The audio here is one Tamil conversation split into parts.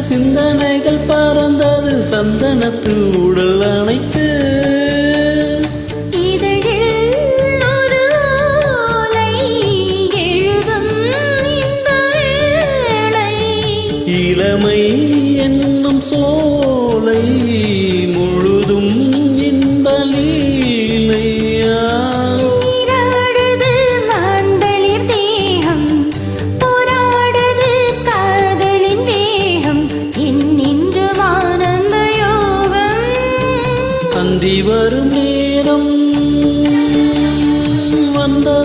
சிந்தனைகள் பறந்தது சந்தனத்து உடல் அணைத்து. இளமை என்னும் சோலை முழுதும் இன்ப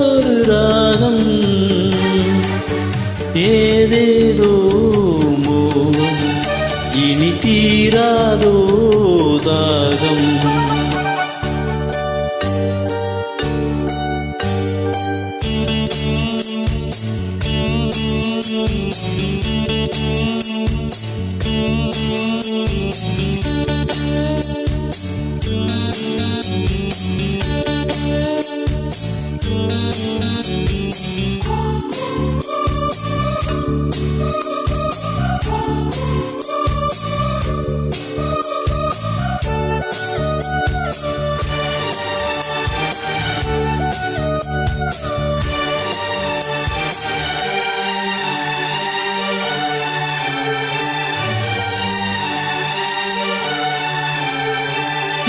வந்ததொரு ராகம். ஏதேதோ மோகம். இனி தீராதோ தாகம். Thank you.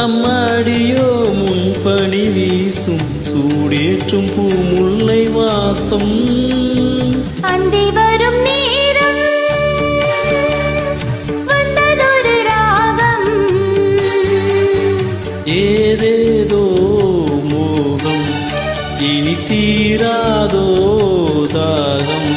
அம்மாடியோ முன்பணி வீசும் சூடேற்றும் பூமுல்லை வாசம். அந்தி வரும் நேரம் வந்ததொரு ராகம். ஏதேதோ மோகம் இனி தீராதோ தாகம்.